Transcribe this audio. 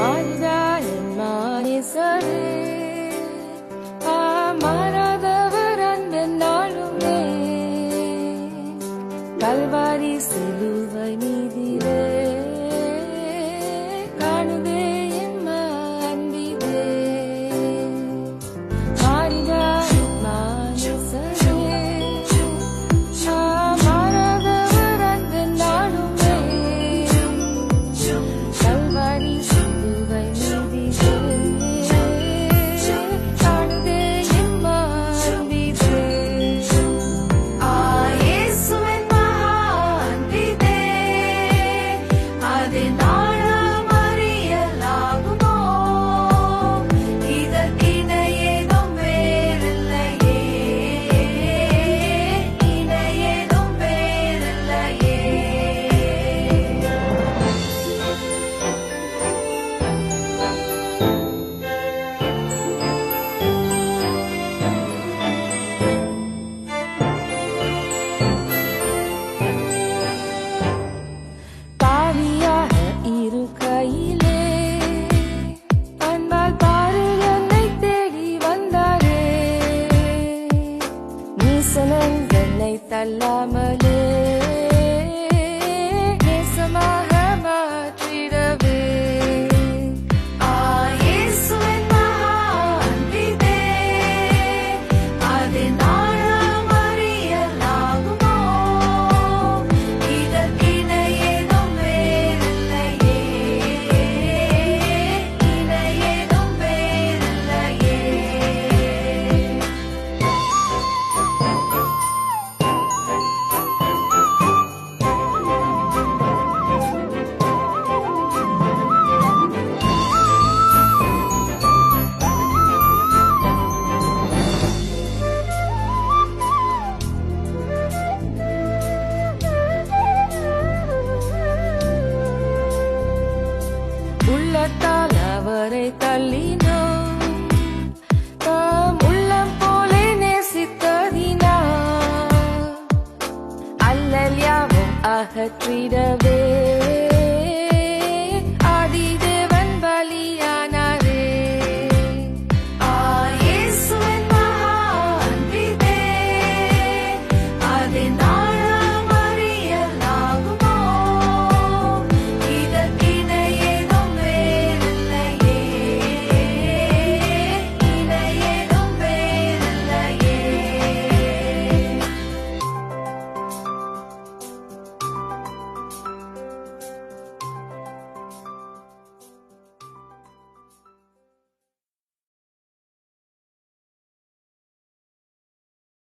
Olhos listening, then they tell உள்ளத்தால் அவரை தள்ளினோம் தாம் உள்ளம் போலே நேசித்ததினார் அல்லல் யாவும் அகற்றிடவே